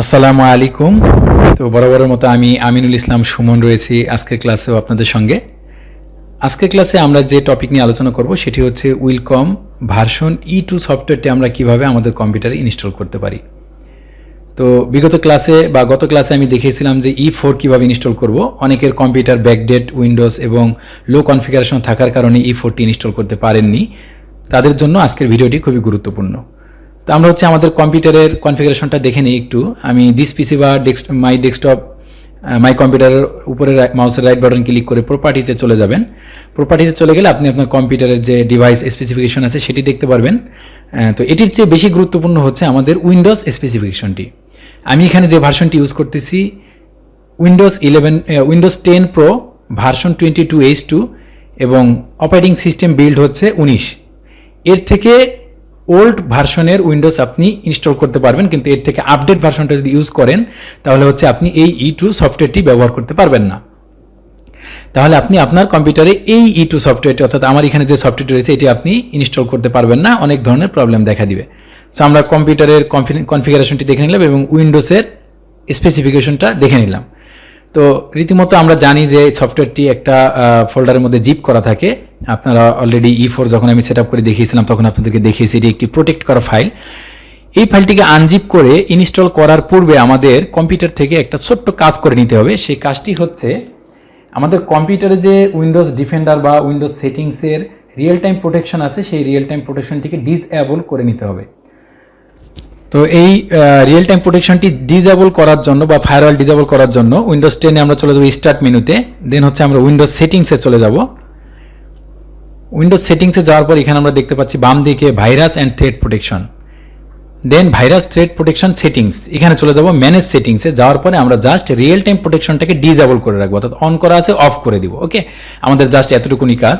আসসালামু আলাইকুম। তো বরাবরের মতো আমি আমিনুল ইসলাম সুমন রয়েছি আজকের ক্লাসেও আপনাদের সঙ্গে। আজকের ক্লাসে আমরা যে টপিক নিয়ে আলোচনা করব সেটি হচ্ছে উইলকম ভার্সন ই টু সফটওয়্যারটি আমরা কীভাবে আমাদের কম্পিউটারে ইনস্টল করতে পারি। তো বিগত ক্লাসে বা গত ক্লাসে আমি দেখিয়েছিলাম যে ই ফোর কীভাবে ইনস্টল করব। অনেকের কম্পিউটার ব্যাকডেট, উইন্ডোজ এবং লো কনফিগারেশন থাকার কারণে ই ফোরটি ইনস্টল করতে পারেননি। তাদের জন্য আজকের ভিডিওটি খুবই গুরুত্বপূর্ণ। তো আমরা হচ্ছে আমাদের কম্পিউটারের কনফিগারেশনটা দেখে নিই একটু। আমি দিস পিসি বা ডেস্ক মাই ডেস্কটপ মাই কম্পিউটারের উপরে মাউসের রাইট বাটন ক্লিক করে প্রপার্টিতে চলে যাবেন। প্রপার্টিতে চলে গেলে আপনি আপনার কম্পিউটারের যে ডিভাইস স্পেসিফিকেশন আছে সেটি দেখতে পারবেন। তো এটির চেয়ে বেশি গুরুত্বপূর্ণ হচ্ছে আমাদের উইন্ডোজ স্পেসিফিকেশনটি আমি এখানে যে ভার্সনটি ইউজ করতেছি Windows eleven Windows ten pro version twenty two H two এবং অপারেটিং সিস্টেম বিল্ড হচ্ছে উনিশ। এর থেকে ওল্ড ভার্সনের উইন্ডোজ আপনি ইনস্টল করতে পারবেন, কিন্তু এর থেকে আপডেট ভার্সনটা যদি ইউজ করেন, তাহলে হচ্ছে আপনি এই ই টু সফটওয়্যারটি ব্যবহার করতে পারবেন না। তাহলে আপনি আপনার কম্পিউটারে এই ই টু সফটওয়্যারটি অর্থাৎ আমার এখানে যে সফটওয়্যারটি রয়েছে, এটি আপনি ইনস্টল করতে পারবেন না, অনেক ধরনের প্রবলেম দেখা দিবে। সো আমরা কম্পিউটারের কনফিগারেশনটি দেখে নিলাম এবং উইন্ডোজের স্পেসিফিকেশনটা দেখে নিলাম। তো রীতিমতো আমরা জানি যে সফটওয়্যারটি একটা ফোল্ডারের মধ্যে জিপ করা থাকে। আপনারা অলরেডি ই ফোর যখন আমি সেট করে দেখিয়েছিলাম, তখন আপনাদেরকে দেখিয়েছি এটি একটি প্রোটেক্ট করা ফাইল এই ফাইলটিকে আনজিপ করে ইনস্টল করার পূর্বে আমাদের কম্পিউটার থেকে একটা ছোট্ট কাজ করে নিতে হবে। সেই কাজটি হচ্ছে, আমাদের কম্পিউটারে যে উইন্ডোজ ডিফেন্ডার বা উইন্ডোজ সেটিংসের রিয়েল টাইম প্রোটেকশন আছে, সেই রিয়েল টাইম প্রোটেকশনটিকে ডিসঅ্যাবল করে নিতে হবে। তো এই রিয়েল টাইম প্রোটেকশনটি ডিজেবল করার জন্য বা ফায়ারওয়াল ডিজেবল করার জন্য উইন্ডোজ টেনে আমরা চলে যাব স্টার্ট মেনুতে দেন হচ্ছে আমরা উইন্ডোজ সেটিংসে চলে যাব। উইন্ডোজ সেটিংসে যাওয়ার পর এখানে আমরা দেখতে পাচ্ছি বাম দিকে virus and threat protection then virus threat protection settings এখানে চলে যাব ম্যানেজ সেটিংসে যাওয়ার পরে আমরা জাস্ট রিয়েল টাইম প্রোটেকশনটাকে ডিজেবল করে রাখব, অর্থাৎ অন করা আছে অফ করে দিব ওকে আমাদের জাস্ট এতটুকুনি কাজ।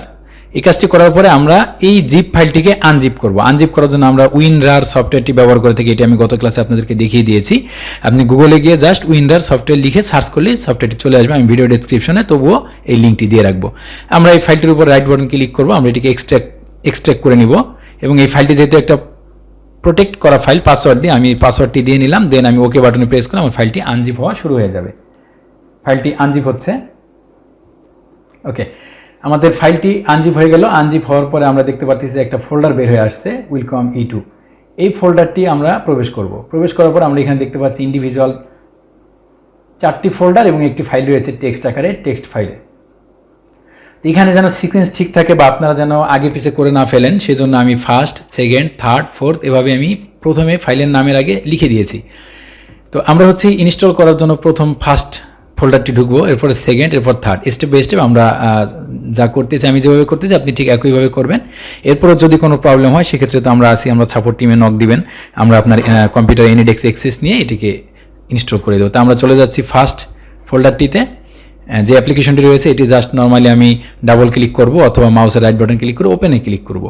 এই কাজটি করার পরে আমরা এই জিপ ফাইলটিকে আনজিপ করব। আনজিপ করার জন্য আমরা উইনরার সফটওয়্যারটি ব্যবহার করে থাকি। এটি আমি গত ক্লাসে আপনাদেরকে দেখিয়ে দিয়েছি। আপনি গুগলে গিয়ে জাস্ট উইনরার সফটওয়্যার লিখে সার্চ করলে সফটওয়্যারটি চলে আসবে। আমি ভিডিও ডেসক্রিপশনে তবুও এই লিঙ্কটি দিয়ে রাখব। আমরা এই ফাইলটির উপর রাইট বাটন ক্লিক করব। আমরা এটিকে এক্সট্রাক্ট এক্সট্রাক্ট করে নিব। এবং এই ফাইলটি যেহেতু একটা প্রোটেক্ট করা ফাইল পাসওয়ার্ড দিয়ে আমি পাসওয়ার্ডটি দিয়ে নিলাম। দেন আমি ওকে বাটনে প্রেস করলাম। আমার ফাইলটি আনজিপ হওয়া শুরু হয়ে যাবে। ফাইলটি আনজিপ হচ্ছে। ওকে আমাদের ফাইলটি আনজিপ হয়ে গেল। আনজিপ হওয়ার পরে আমরা দেখতে পাচ্ছি যে একটা ফোল্ডার বের হয়ে আসছে উইলকাম ই টু এই ফোল্ডারটি আমরা প্রবেশ করব। প্রবেশ করার পর আমরা এখানে দেখতে পাচ্ছি ইন্ডিভিজুয়াল চারটি ফোল্ডার এবং একটি ফাইল রয়েছে টেক্সট আকারে টেক্সট ফাইলে এখানে যেন সিকোয়েন্স ঠিক থাকে বা আপনারা যেন আগে পিছে করে না ফেলেন, সেজন্য আমি ফার্স্ট সেকেন্ড থার্ড ফোর্থ এভাবে আমি প্রথমে ফাইলের নামের আগে লিখে দিয়েছি। তো আমরা হচ্ছে ইনস্টল করার জন্য প্রথম ফার্স্ট ফোল্ডারটি ঢুকবো, এরপরে সেকেন্ড এরপর থার্ড স্টেপ বাই স্টেপ আমরা যা করতেছি, আমি যেভাবে করতেছি, আপনি ঠিক একইভাবে করবেন। এরপরও যদি কোনো প্রবলেম হয়, সেক্ষেত্রে তো আমরা আসি আমরা সাপোর্ট টিমে নক দিবেন। আমরা আপনার কম্পিউটার এনিডেক্স এক্সেস নিয়ে এটিকে ইনস্টল করে দেবো। তো আমরা চলে যাচ্ছি ফার্স্ট ফোল্ডারটিতে যে অ্যাপ্লিকেশনটি রয়েছে, এটি জাস্ট নর্মালি আমি ডাবল ক্লিক করব অথবা মাউসের রাইট বাটন ক্লিক করে ওপেনে ক্লিক করব।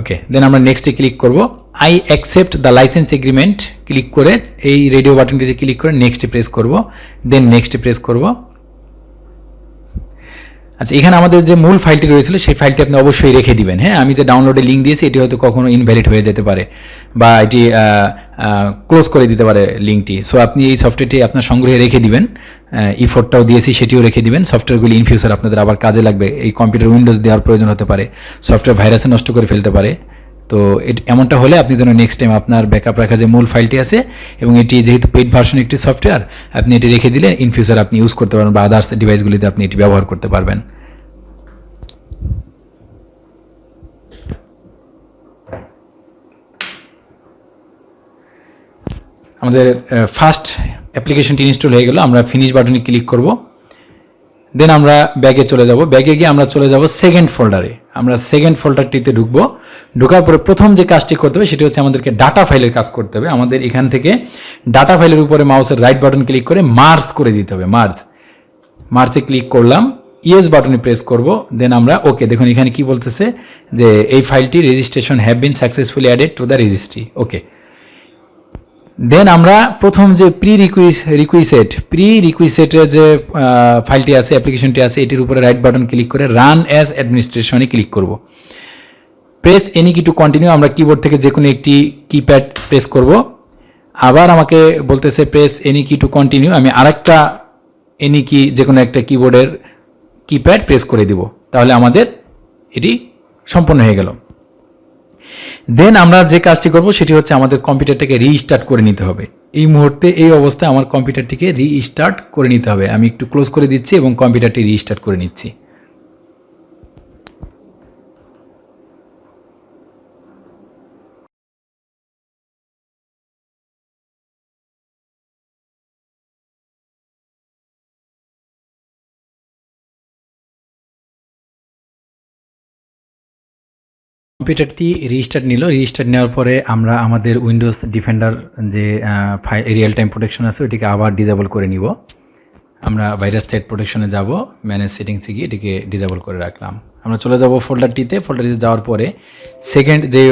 ওকে দেন আমরা নেক্সটে ক্লিক করব। I accept the license agreement click করে এই রেডিও বাটনটিতে ক্লিক করে নেক্সটে প্রেস করব দেন নেক্সটে প্রেস করব। আচ্ছা এখানে আমাদের যে মূল ফাইলটি রয়েছিল, সেই ফাইলটি আপনি অবশ্যই রেখে দিবেন। হ্যাঁ আমি যে ডাউনলোডে লিঙ্ক দিয়েছি, এটি হয়তো কখনো ইনভ্যালিড হয়ে যেতে পারে বা এটি ক্লোজ করে দিতে পারে লিঙ্কটি সো আপনি এই সফটওয়্যারটি আপনার সংগ্রহে রেখে দিবেন। ই ফোরটাও দিয়েছি, সেটিও রেখে দিবেন। সফটওয়্যারগুলি ইন ফিউচার আপনাদের আবার কাজে লাগবে। এই কম্পিউটার উইন্ডোজ দেওয়ার প্রয়োজন হতে পারে। সফটওয়্যার ভাইরাসে নষ্ট করে ফেলতে পারে। তো এমনটা হলে আপনি যেন নেক্সট টাইম আপনার ব্যাকআপ রাখা যে মূল ফাইলটি আছে এবং এটি যেহেতু পেড ভার্সন একটি সফটওয়্যার আপনি এটি রেখে দিলে ইন ফিউচার আপনি ইউজ করতে পারবেন বা আদার্স ডিভাইসগুলিতে আপনি এটি ব্যবহার করতে পারবেন। আমাদের ফার্স্ট অ্যাপ্লিকেশনটি ইনস্টল হয়ে গেল, আমরা ফিনিশ বাটনে ক্লিক করব। দেন আমরা ব্যাগে চলে যাব। ব্যাগে গিয়ে আমরা চলে যাব সেকেন্ড ফোল্ডারে আমরা সেকেন্ড ফোল্ডারটিতে ঢুকবো। ঢোকার পরে প্রথম যে কাজটি করতে হবে সেটি হচ্ছে আমাদেরকে ডাটা ফাইলের কাজ করতে হবে। আমাদের এখান থেকে ডাটা ফাইলের উপরে মাউসের রাইট বাটন ক্লিক করে মার্জ করে দিতে হবে। মার্জ মার্সে ক্লিক করলাম। ইয়েস বাটনে প্রেস করব। দেন আমরা ওকে দেখুন এখানে কি বলতেছে যে এই ফাইলটি registration have been successfully added to the registry okay then আমরা প্রথম যে প্রি রিকুইস রিকুইসেট প্রি রিকুইসেটের যে ফাইলটি আছে অ্যাপ্লিকেশনটি আছে, এটির উপরে রাইট বাটন ক্লিক করে রান অ্যাজ অ্যাডমিনিস্ট্রেশনে ক্লিক করব। Press any key to continue আমরা কিবোর্ড থেকে যে কোনো একটি কিপ্যাড প্রেস করব। আবার আমাকে বলতেছে press any key to continue আমি আরেকটা এনি কি যে কোনো একটা কিবোর্ডের কিপ্যাড প্রেস করে দিব। তাহলে আমাদের এটি সম্পন্ন হয়ে গেল। দেন আমরা যে কাজটি করব সেটি হচ্ছে আমাদের কম্পিউটারটাকে রিস্টার্ট করে নিতে হবে। এই মুহূর্তে এই অবস্থায় আমার কম্পিউটারটিকে রিস্টার্ট করে নিতে হবে। আমি একটু ক্লোজ করে দিচ্ছি এবং কম্পিউটারটি রিস্টার্ট করে নিচ্ছি। কম্পিউটারটি রিস্টার্ট নিল। রিস্টার্ট নেওয়ার পরে আমরা আমাদের উইন্ডোজ ডিফেন্ডার যে রিয়েল টাইম প্রোটেকশন আছে, ওইটিকে আবার ডিজেবল করে নিব। আমরা ভাইরাস থ্রেড প্রোটেকশনে যাব ম্যানেজ সেটিংসে গিয়ে এটিকে ডিজেবল করে রাখলাম। আমরা চলে যাব ফোল্ডারটিতে ফোল্ডারটিতে যাওয়ার পরে সেকেন্ড যে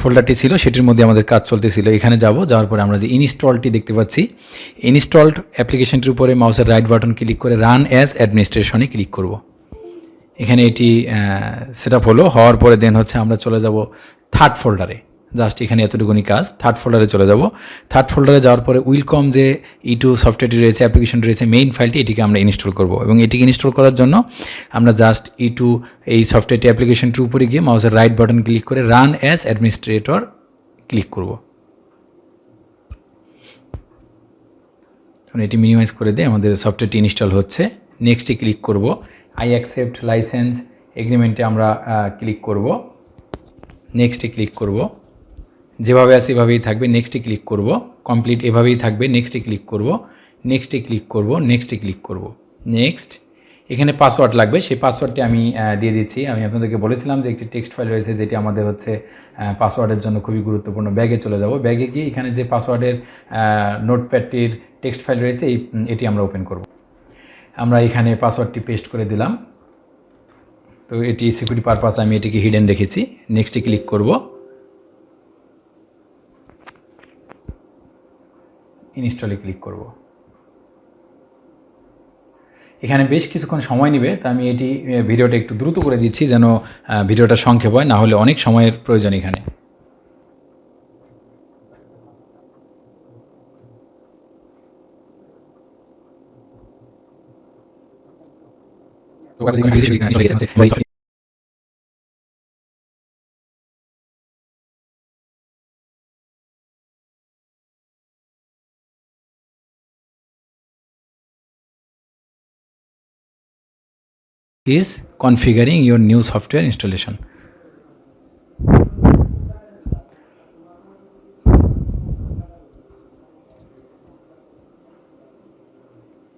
ফোল্ডারটি ছিল, সেটির মধ্যে আমাদের কাজ চলতেছিল। এখানে যাব, যাওয়ার পরে আমরা যে ইনস্টলটি দেখতে পাচ্ছি ইনস্টলড অ্যাপ্লিকেশনটির উপরে মাউসের রাইট বাটন ক্লিক করে রান অ্যাজ অ্যাডমিনিস্ট্রেশনে ক্লিক করব। এখানে এটি সেট আপ হলো। হওয়ার পরে দেন হচ্ছে আমরা চলে যাব থার্ড ফোল্ডারে জাস্ট এখানে এতটুকুনি কাজ। থার্ড ফোল্ডারে চলে যাব। থার্ড ফোল্ডারে যাওয়ার পরে উইলকম যে ই টু সফটওয়্যারটি রয়েছে অ্যাপ্লিকেশনটি রয়েছে মেইন ফাইলটি এটিকে আমরা ইনস্টল করব। এবং এটিকে ইনস্টল করার জন্য আমরা জাস্ট ই টু এই সফটওয়্যারটি অ্যাপ্লিকেশনটির উপরে গিয়ে মাউসের রাইট বাটন ক্লিক করে রান অ্যাজ অ্যাডমিনিস্ট্রেটর ক্লিক করব। এটি মিনিমাইজ করে দিয়ে আমাদের সফটওয়্যারটি ইনস্টল হচ্ছে। নেক্সটে ক্লিক করব। আই অ্যাকসেপ্ট লাইসেন্স এগ্রিমেন্টে আমরা ক্লিক করব। নেক্সটে ক্লিক করব। যেভাবে আছে এভাবেই থাকবে। নেক্সটে ক্লিক করব। কমপ্লিট এভাবেই থাকবে। নেক্সটে ক্লিক করব। নেক্সটে ক্লিক করব। নেক্সটে ক্লিক করব। নেক্সট এখানে পাসওয়ার্ড লাগবে। সেই পাসওয়ার্ডটি আমি দিয়ে দিচ্ছি। আমি আপনাদেরকে বলেছিলাম যে একটি টেক্সট ফাইল রয়েছে যেটি আমাদের হচ্ছে পাসওয়ার্ডের জন্য খুবই গুরুত্বপূর্ণ। ব্যাগে চলে যাব। ব্যাগে গিয়ে এখানে যে পাসওয়ার্ডের নোটপ্যাডটির টেক্সট ফাইল রয়েছে, এই, এটি আমরা ওপেন করব। আমরা এখানে পাসওয়ার্ডটি পেস্ট করে দিলাম। তো এটি সিকিউরিটি পারপাস আমি এটিকে হিডেন রেখেছি। নেক্সটে ক্লিক করব। ইনস্টলে ক্লিক করব। এখানে বেশ কিছুক্ষণ সময় নেবে, তা আমি এটি ভিডিওটা একটু দ্রুত করে দিচ্ছি যেন ভিডিওটা সংক্ষেপ হয়, না হলে অনেক সময়ের প্রয়োজন এখানে। Is configuring your new software installation.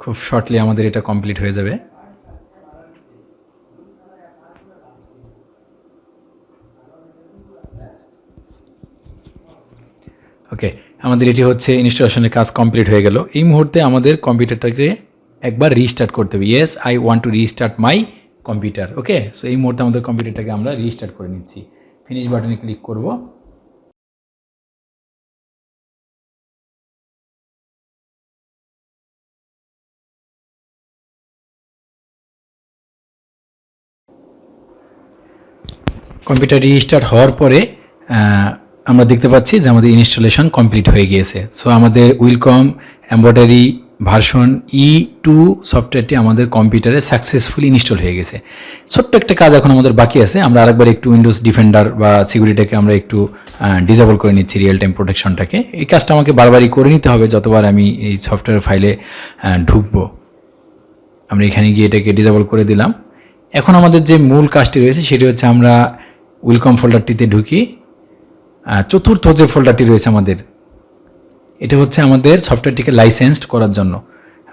খুব শর্টলি আমাদের এটা কমপ্লিট হয়ে যাবে ওকে আমাদের এটি হচ্ছে ইনস্টলেশনের কাজ কমপ্লিট হয়ে গেল। এই মুহূর্তে আমাদের কম্পিউটারটাকে একবার রিস্টার্ট করতে হবে। Yes I want to restart my computer okay so এই মুহূর্তে আমাদের কম্পিউটারটাকে আমরা রিস্টার্ট করে নিচ্ছি। ফিনিশ বাটনে ক্লিক করব। কম্পিউটার রিস্টার্ট হওয়ার পরে আমরা দেখতে পাচ্ছি যে আমাদের ইনস্টলেশন কমপ্লিট হয়ে গিয়েছে। সো আমাদের Wilcom embroidery version E two সফটওয়্যারটি আমাদের কম্পিউটারে সাকসেসফুলি ইনস্টল হয়ে গেছে। ছোট্ট একটা কাজ এখন আমাদের বাকি আছে। আমরা আরেকবার একটু উইন্ডোজ ডিফেন্ডার বা সিকিউরিটিটাকে আমরা একটু ডিজেবল করে নিচ্ছি রিয়েল টাইম প্রোটেকশনটাকে এই কাজটা আমাকে বারবারই করে নিতে হবে, যতবার আমি এই সফটওয়্যার ফাইলে ঢুকবো। আমরা এখানে গিয়ে এটাকে ডিজেবল করে দিলাম। এখন আমাদের যে মূল কাজটি রয়েছে, সেটি হচ্ছে আমরা ওয়েলকাম ফোল্ডারটিতে ঢুকি। চতুর্থ যে ফোল্ডারটি রয়েছে আমাদের, এটা হচ্ছে আমাদের সফটওয়্যারটিকে লাইসেন্সড করার জন্য।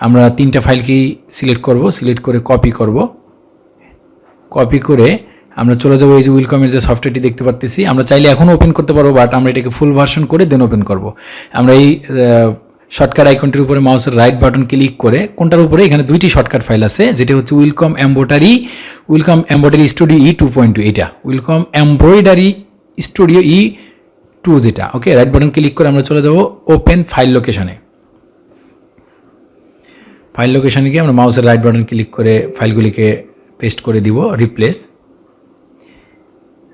আমরা তিনটা ফাইলকেই সিলেক্ট করব? সিলেক্ট করে কপি করব। কপি করে আমরা চলে যাব এই যে উইলকমের যে সফটওয়্যারটি দেখতে পারতেছি। আমরা চাইলে এখনও ওপেন করতে পারব বাট আমরা এটাকে ফুল ভার্সন করে দেন ওপেন করব। আমরা এই শর্টকাট আইকনটির উপরে মাউসের রাইট বাটন ক্লিক করে, কোনটার উপরে? এখানে দুইটি শর্টকাট ফাইল আছে, যেটা হচ্ছে Wilcom embroidery Wilcom embroidery studio E two point two এটা Wilcom embroidery studio E two যেটা ওকে রাইট বাটন ক্লিক করে আমরা চলে যাব ওপেন ফাইল লোকেশনে ফাইল লোকেশনে গিয়ে আমরা মাউসের রাইট বাটন ক্লিক করে ফাইলগুলিকে পেস্ট করে দিব রিপ্লেস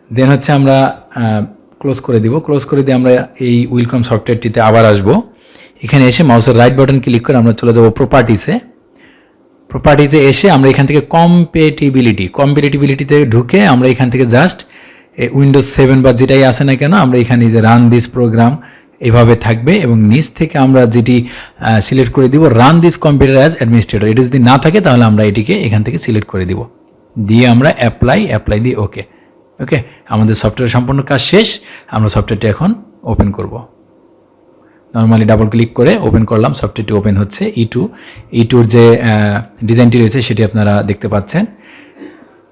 দেন হচ্ছে আমরা ক্লোজ করে দিব। ক্লোজ করে দিয়ে আমরা এই উইলকম সফটওয়্যারটিতে আবার আসব। এখানে এসে মাউসের রাইট বাটন ক্লিক করে আমরা চলে যাব প্রপার্টিসে প্রপার্টিজে এসে আমরা এখান থেকে কম্পেটিবিলিটি কম্পেটিবিলিটিতে ঢুকে আমরা এখান থেকে জাস্ট উইন্ডোজ সেভেন বা যেটাই আসে না কেন, আমরা এখানে যে রান দিস প্রোগ্রাম এভাবে থাকবে এবং নিচ থেকে আমরা যেটি সিলেক্ট করে দিব run this computer as administrator এটি যদি না থাকে, তাহলে আমরা এটিকে এখান থেকে সিলেক্ট করে দিব। দিয়ে আমরা অ্যাপ্লাই অ্যাপ্লাই দিয়ে ওকে ওকে আমাদের সফটওয়্যার সম্পূর্ণ কাজ শেষ। আমরা সফটওয়্যারটি এখন ওপেন করব। নর্মালি ডাবল ক্লিক করে ওপেন করলাম সফটওয়্যারটি ওপেন হচ্ছে ই টু ই টুর যে ডিজাইনটি রয়েছে, সেটি আপনারা দেখতে পাচ্ছেন।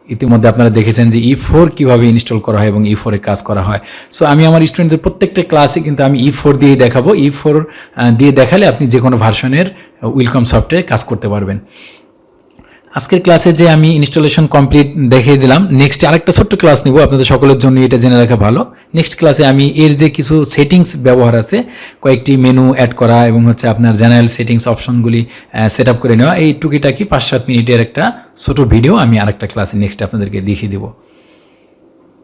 ইতিমধ্যে আপনারা দেখেছেন যে ই ফোর কীভাবে ইনস্টল করা হয় এবং ই ফোরে কাজ করা হয়। সো আমি আমার স্টুডেন্টদের প্রত্যেকটা ক্লাসে কিন্তু আমি ই ফোর দিয়েই দেখাবো। ই ফোর দিয়ে দেখালে আপনি যে কোনো ভার্সনের ওয়েলকাম সফটওয়্যার কাজ করতে পারবেন। আজকের ক্লাসে যে আমি ইনস্টলেশন কমপ্লিট দেখিয়ে দিলাম নেক্সট আরেকটা ছোট্ট ক্লাস নিব, আপনাদের সকলের জন্য এটা জেনে রাখা ভালো। নেক্সট ক্লাসে আমি এর যে কিছু সেটিংস ব্যবহার আছে, কয়েকটি মেনু অ্যাড করা এবং হচ্ছে আপনার জেনারেল সেটিংস অপশনগুলি সেট আপ করে নেওয়া, এই টুকিটাকি পাঁচ সাত মিনিটের একটা ছোট ভিডিও আমি আরেকটা ক্লাসে নেক্সট আপনাদেরকে দেখিয়ে দেবো।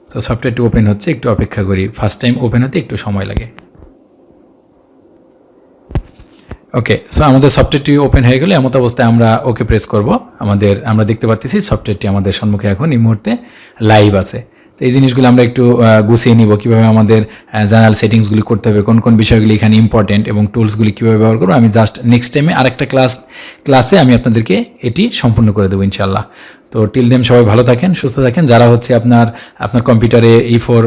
সো সফটওয়্যারটি ওপেন হচ্ছে, একটু অপেক্ষা করি। ফার্স্ট টাইম ওপেন হতে একটু সময় লাগে। ওকে সো আমাদের সফটওয়্যারটি ওপেন হয়ে গেলে, এমত অবস্থায় আমরা ওকে প্রেস করব। আমাদের, আমরা দেখতে পাচ্ছি সফটওয়্যারটি আমাদের সম্মুখে এখন এই মুহূর্তে লাইভ আছে। তো এই জিনিসগুলো আমরা একটু গুছিয়ে নিব, কীভাবে আমাদের জেনারেল সেটিংসগুলি করতে হবে, কোন কোন বিষয়গুলি এখানে ইম্পর্টেন্ট এবং টুলসগুলি কীভাবে ব্যবহার করব। আমি জাস্ট নেক্সট টাইমে আরেকটা ক্লাস ক্লাসে আমি আপনাদেরকে এটি সম্পূর্ণ করে দেবো ইনশাল্লাহ তো টিল দেম সবাই ভালো থাকেন, সুস্থ থাকেন। যারা হচ্ছে আপনার আপনার কম্পিউটারে ই ফোর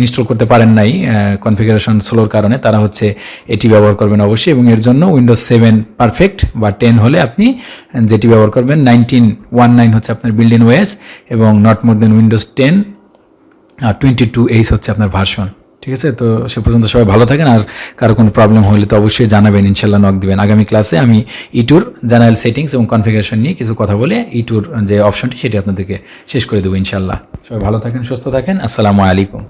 ইনস্টল করতে পারেন নাই কনফিগারেশন স্লোর কারণে, তারা হচ্ছে এটি ব্যবহার করবেন অবশ্যই। এবং এর জন্য উইন্ডোজ সেভেন পারফেক্ট বা টেন হলে আপনি যেটি ব্যবহার করবেন নাইনটিন ওয়ান নাইন হচ্ছে আপনার বিল্ডিং ওয়েস এবং not more than Windows ten twenty two H হচ্ছে আপনার ভার্সন ঠিক আছে? তো সে পর্যন্ত সবাই ভালো থাকেন। আর কারও কোনো প্রবলেম হলে তো অবশ্যই জানাবেন ইনশাল্লাহ নক দিবেন। আগামী ক্লাসে আমি ইটুর জেনারেল সেটিংস এবং কনফিগারেশন নিয়ে কিছু কথা বলে ইটুর যে অপশনটি সেটি আপনাদেরকে শেষ করে দেবো ইনশাল্লাহ সবাই ভালো থাকেন, সুস্থ থাকেন। আসসালামু আলাইকুম।